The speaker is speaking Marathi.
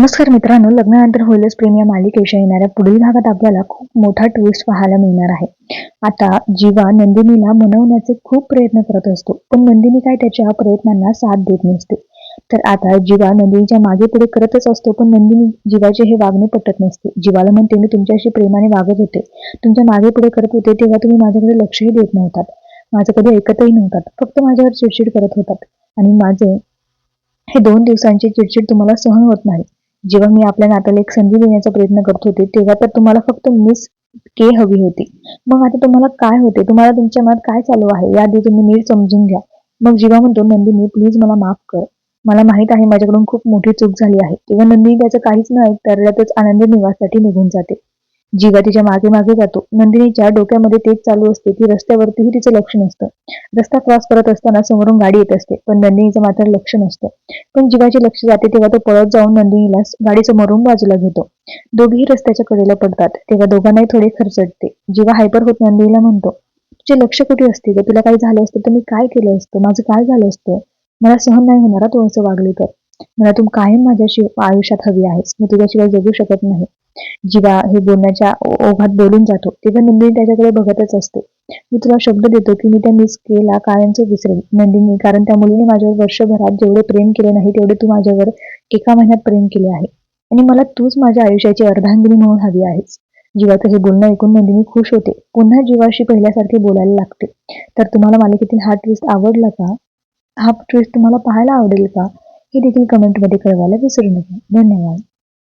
नमस्कार मित्रांनो लग्नानंतर होईलच प्रेम या मालिकेच्या येणाऱ्या पुढील भागात आपल्याला खूप मोठा ट्विस्ट पाहायला मिळणार आहे. आता जीवा नंदिनीला मनवण्याचे खूप प्रयत्न करत असतो पण नंदिनी काय त्याच्या प्रयत्नांना साथ देत नसते. तर आता जीवा नंदिनीच्या मागे पुढे करतच असतो पण नंदिनी जीवाचे हे वागणे पटत नसते. जीवाला म्हणते मी तुमच्याशी प्रेमाने वागत होते. तुमच्या मागे पुढे करत होते तेव्हा तुम्ही माझ्याकडे लक्षही देत नव्हतात. माझं कधी ऐकतही नव्हतात. फक्त माझ्यावर चिडचिड करत होतात. आणि माझे हे दोन दिवसांची चिडचिड तुम्हाला सहन होत नाही. जेव्हा मी आपल्या नात्याला एक संधी देण्याचा प्रयत्न करत होते तेव्हा तर तुम्हाला फक्त मिस के हवी होती. मग आता तुम्हाला काय होते? तुम्हाला तुमच्या मनात काय चालू आहे? याआधी तुम्ही नीट समजून घ्या. मग जेव्हा म्हणतो नंदिनी प्लीज मला माफ कर. मला माहीत आहे माझ्याकडून खूप मोठी चूक झाली आहे. तेव्हा नंदिनी त्याचं काहीच न ऐकता रडतच आनंद निवाससाठी निघून जाते. जीवा तिच्यामागे मागे जातो. नंदिनीच्या डोक्यामध्ये तेच चालू असते की रस्त्यावरतीही तिचं लक्ष नसतं. रस्ता क्रॉस करत असताना समोरून गाडी येत असते पण नंदिनीचं मात्र लक्ष नसतं. पण जीवाचे लक्ष जाते तेव्हा तो पळत जाऊन नंदिनीला गाडी समोरून बाजूला घेतो. दोघेही रस्त्याच्या कडेला पडतात तेव्हा दोघांनाही थोडे खर्चटते. जीवा हायपर होत नंदिनीला म्हणतो तुझे लक्ष कुठे असते का तुला काही झालं असतं तर मी काय केलं असतं? माझं काय झालं असतं? मला सहन नाही होणार तू असं वागली तर. मला तू कायम माझ्याशी आयुष्यात हवी आहेस. मी तुझ्याशिवाय जगू शकत नाही. जीवा हे बोलण्याच्या ओघात बोलून जातो. तेव्हा नंदिनी त्याच्याकडे बघतच असते. मी तुला शब्द देतो की मी त्या मिस केला कायमचं विसरेल नंदिनी कारण त्या मुलीने माझ्यावर वर्षभरात जेवढे प्रेम केले नाही तेवढे तू माझ्यावर एका महिन्यात प्रेम केले आहे. आणि मला तूच माझ्या आयुष्याची अर्धांगिनी म्हणून हवी आहेस. जीवाचं हे बोलणं ऐकून नंदिनी खुश होते. पुन्हा जीवाशी पहिल्यासारखे बोलायला लागते. तर तुम्हाला मालिकेतील हा ट्विस्ट आवडला का? हा ट्विस्ट तुम्हाला पाहायला आवडेल का? हे देखील कमेंटमध्ये कळवायला विसरू नका. धन्यवाद.